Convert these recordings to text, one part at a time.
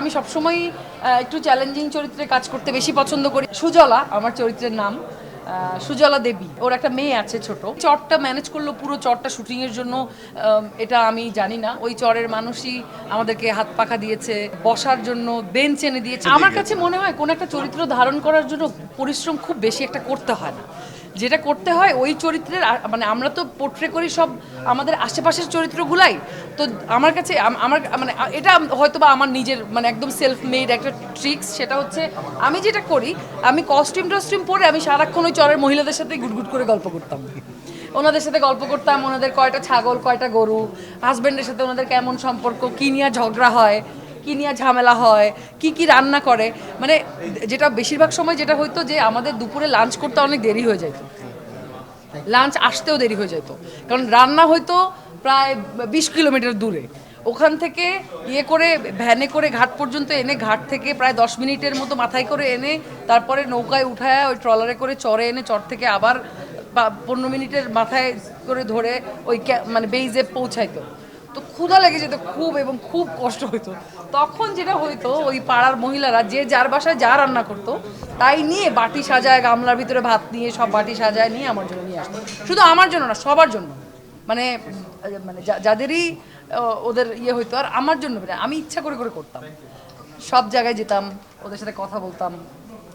আমি সবসময় একটু চ্যালেঞ্জিং চরিত্রে কাজ করতে বেশি পছন্দ করি। সুজলা, আমার চরিত্রের নাম সুজলা দেবী। ওর একটা মেয়ে আছে ছোট। চরটা ম্যানেজ করল পুরো চরটা শুটিং এর জন্য এটা আমি জানি না। ওই চরের মানুষই আমাদেরকে হাত পাখা দিয়েছে, বসার জন্য বেঞ্চ এনে দিয়েছে। আমার কাছে মনে হয় কোন একটা চরিত্র ধারণ করার জন্য পরিশ্রম খুব বেশি একটা করতে হয় না। যেটা করতে হয় ওই চরিত্রের মানে আমরা তো পোট্রে করি সব আমাদের আশেপাশের চরিত্রগুলাই। তো আমার কাছে আমার মানে এটা হয়তো বা আমার নিজের মানে একদম সেলফ মেড একটা ট্রিক্স সেটা হচ্ছে আমি যেটা করি, আমি কস্টিউম টস্টিউম পরে আমি সারাক্ষণ ওই চরের মহিলাদের সাথে গুটগুট করে গল্প করতাম। ওনাদের সাথে গল্প করতাম, ওনাদের কয়টা ছাগল, কয়টা গরু হাজব্যান্ডের সাথে ওনাদের কেমন সম্পর্ক, কী নিয়ে ঝগড়া হয় কি নিয়ে ঝামেলা হয়, কি কি রান্না করে মানে যেটা বেশিরভাগ সময় যেটা হইতো যে আমাদের দুপুরে লাঞ্চ করতে অনেক দেরি হয়ে যেত লাঞ্চ আসতেও দেরি হয়ে যেত কারণ রান্না হয়তো প্রায় বিশ কিলোমিটার দূরে। ওখান থেকে ইয়ে করে ভ্যানে করে ঘাট পর্যন্ত এনে ঘাট থেকে প্রায় দশ মিনিটের মতো মাথায় করে এনে তারপরে নৌকায় উঠায়, ওই ট্রলারে করে চরে এনে চর থেকে আবার পনেরো মিনিটের মাথায় করে ধরে ওই মানে বেইজে পৌঁছাইতো। তো ক্ষুধা লেগে যেত খুব এবং খুব কষ্ট হতো তখন যেটা হইতো, ওই পাড়ার মহিলারা যে যার বাসায় যা রান্না করতো, তাই নিয়ে বাটি সাজায়, গামলার ভিতরে ভাত নিয়ে, সব বাটি সাজায় নিয়ে আমার জন্য নিয়ে আসতো। শুধু আমার জন্য না, সবার জন্য। মানে মানে যাদেরই ওদের ইয়ে হইতো, আর আমার জন্য আমি ইচ্ছা করে করে করতাম। সব জায়গায় যেতাম, ওদের সাথে কথা বলতাম।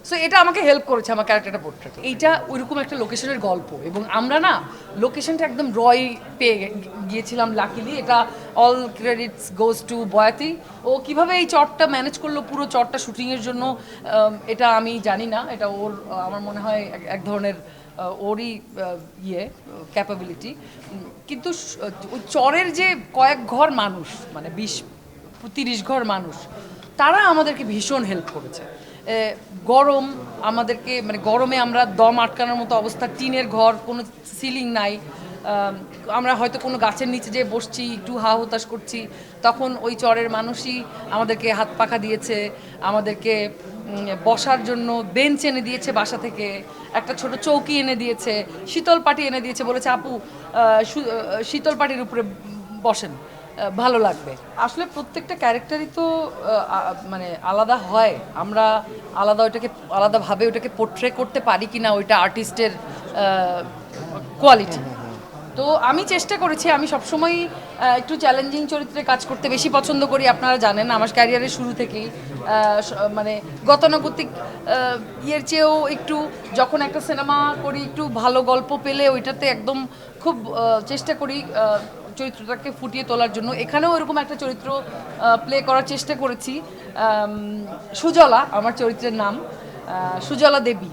সো এটা আমাকে হেল্প করেছে, আমার ক্যারেক্টারটা পোর্ট্রেট এইটা ওইরকম একটা লোকেশনের গল্প। এবং আমরা না লোকেশনটা একদম রয় পেয়ে গিয়েছিলাম লাকিলি এটা all credits goes to Boyati ও কীভাবে এই চটটা ম্যানেজ করল, পুরো চটটা শুটিংয়ের জন্য এটা আমি জানি না। এটা ওর আমার মনে হয় এক- ধরনের ওরই ইয়ে ক্যাপাবিলিটি কিন্তু ওই চরের যে কয়েক ঘর মানুষ মানে বিশ, তিরিশ ঘর মানুষ, তারা আমাদেরকে ভীষণ হেল্প করেছে। গরম আমাদেরকে মানে গরমে আমরা দম আটকানোর মতো অবস্থা, টিনের ঘর, কোনো সিলিং নাই। আমরা হয়তো কোনো গাছের নিচে যে বসছি, একটু হা হতাশ করছি। তখন ওই চরের মানুষই আমাদেরকে হাত পাখা দিয়েছে, আমাদেরকে বসার জন্য বেঞ্চ এনে দিয়েছে বাসা থেকে, একটা ছোট চৌকি এনে দিয়েছে, শীতল পাটি এনে দিয়েছে, বলেছে, আপু শীতল পাটির উপরে বসেন। ভালো লাগবে। আসলে প্রত্যেকটা ক্যারেক্টারই তো মানে আলাদা হয়। আমরা আলাদা ওইটাকে আলাদাভাবে ওটাকে পোট্রে করতে পারি কি না ওইটা আর্টিস্টের কোয়ালিটি তো আমি চেষ্টা করেছি আমি সবসময় একটু চ্যালেঞ্জিং চরিত্রে কাজ করতে বেশি পছন্দ করি আপনারা জানেন আমার ক্যারিয়ারের শুরু থেকেই মানে গতানুগতিক ইয়ের চেয়েও একটু যখন একটা সিনেমা করি একটু ভালো গল্প পেলে ওইটাতে একদম খুব চেষ্টা করি চরিত্রটাকে ফুটিয়ে তোলার জন্য। এখানেও এরকম একটা চরিত্র প্লে করার চেষ্টা করেছি। সুজলা, আমার চরিত্রের নাম সুজলা দেবী।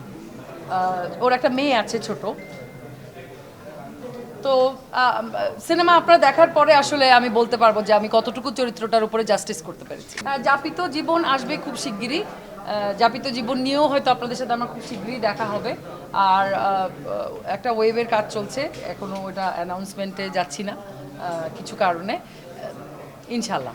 ওর একটা মেয়ে আছে ছোট। তো সিনেমা আপনারা দেখার পরে আসলে আমি বলতে পারব যে আমি কতটুকু চরিত্রটার উপরে জাস্টিস করতে পেরেছি। যাপিত জীবন আসবে খুব শিগগিরই। যাপিত জীবন নিয়েও হয়তো আপনাদের সাথে আমার খুব শিগগিরই দেখা হবে। আর একটা ওয়েবের কাজ চলছে। এখনও ওটা অ্যানাউন্সমেন্টে যাচ্ছি না। কিছু কারণে ইনশাল্লাহ